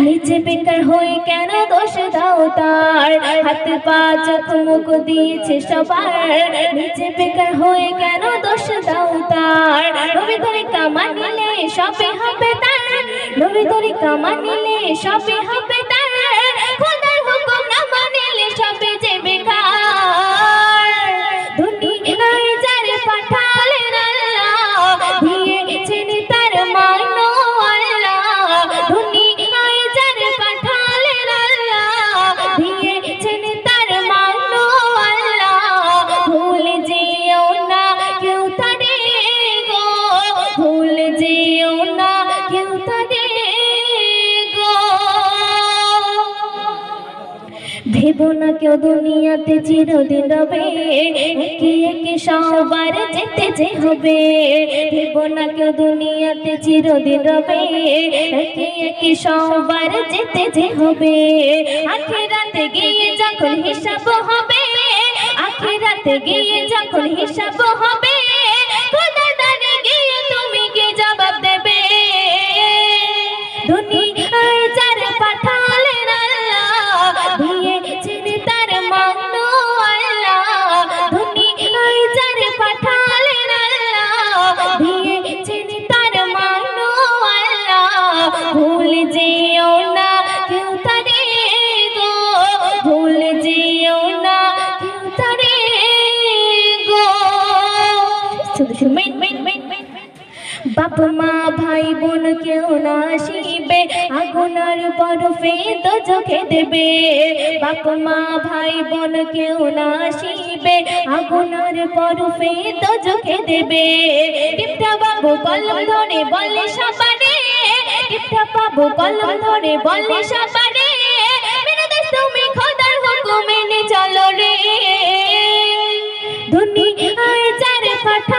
নিচে বেকার হয়ে কেন দোষ দাও তার? হাত পা চোখ মুখ দিয়েছে সবার। নিচে বেকার হয়ে কেন দোষ দাও তার? রবি ধরে কামা নিলে সবে হবে তার। রবি ধরে কামা নিলে সবে হবে তার। খোদার হুকুম না মানিলে সবে যে বেকার। দুনিয়ায় যারে পাঠালেন আল্লাহ দিয়েছেন তার মানো আল্লাহ। ভেবো না কেউ দুনিয়াতে চিরদিন রবে। একে একে সবার যেতে যে হবে। ভেবো না কেউ দুনিয়াতে চিরদিন রবে। একে একে সবার যেতে যে হবে। আখেরাতে গিয়ে যখন হিসাব হবে, আখেরাতে গিয়ে যখন হিসাব হবে ভুল যেও না, কেউ তারে গো। ভুল যেও না, কেউ তারে গো। বাপ, মা, ভাই, বোন কেউ না আসিবে, আগুনার বরফে তো চোখে দেবে। বাপ, মা, ভাই, বোন কেউ না আসিবে, আগুনার বরফে তো চোখে দেবে বাবু কলম ধরে বলে সবারে বাবু কলম ধরে বলে সাপারে, মেরে দেশ তুমি খোদার হুকুম মেনে চলো রে। দুনিয়ায় চারে পাঠ